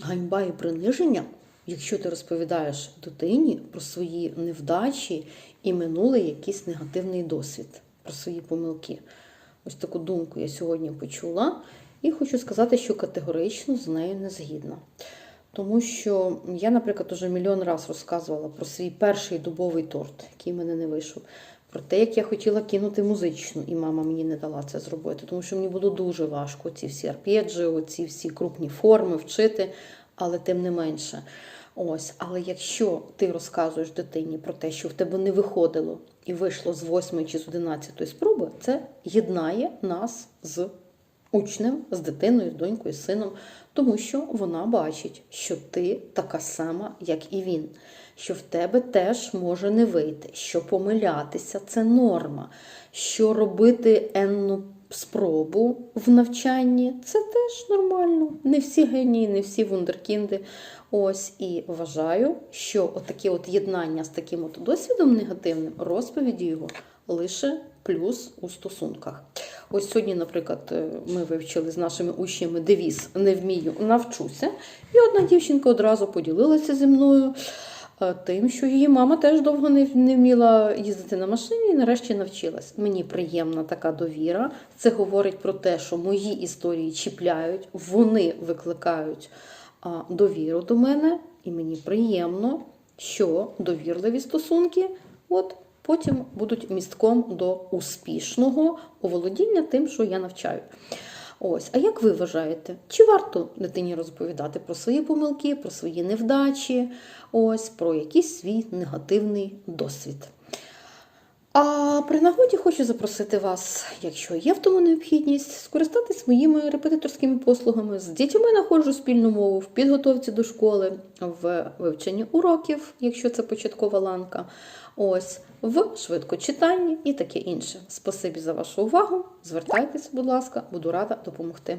ганьба і приниження, якщо ти розповідаєш дитині про свої невдачі і минулий якийсь негативний досвід, про свої помилки. Ось таку думку я сьогодні почула, і хочу сказати, що категорично з нею не згідна. Тому що я, наприклад, уже мільйон разів розказувала про свій перший дубовий торт, який в мене не вийшов. Про те, як я хотіла кинути музичну, і мама мені не дала це зробити, тому що мені було дуже важко ці всі арпеджіо, ці всі крупні форми вчити, але тим не менше. Ось, але якщо ти розказуєш дитині про те, що в тебе не виходило і вийшло з 8 чи з 11 спроби, це єднає нас з учнем, з дитиною, з донькою, з сином, тому що вона бачить, що ти така сама, як і він, що в тебе теж може не вийти, що помилятися це норма, що робити енну спробу в навчанні це теж нормально. Не всі генії, не всі вундеркінди. Ось і вважаю, що отаке от єднання з таким от досвідом негативним, розповіді його лише плюс у стосунках. Ось сьогодні, наприклад, е, ми вивчили з нашими учнями девіз не вмію, навчуся. І одна дівчинка одразу поділилася зі мною е, тим, що її мама теж довго не вміла їздити на машині і нарешті навчилась. Мені приємна така довіра. Це говорить про те, що мої історії чіпляють, вони викликають довіру до мене, і мені приємно, що довірливі стосунки. От потім будуть містком до успішного оволодіння тим, що я навчаю. Ось, а як ви вважаєте, чи варто дитині розповідати про свої помилки, про свої невдачі, ось про якийсь свій негативний досвід? А при нагоді хочу запросити вас, якщо є в тому необхідність, скористатись моїми репетиторськими послугами. З дітьми знаходжу спільну мову в підготовці до школи, в вивченні уроків, якщо це початкова ланка, ось в швидкочитанні і таке інше. Спасибі за вашу увагу. Звертайтеся, будь ласка, буду рада допомогти.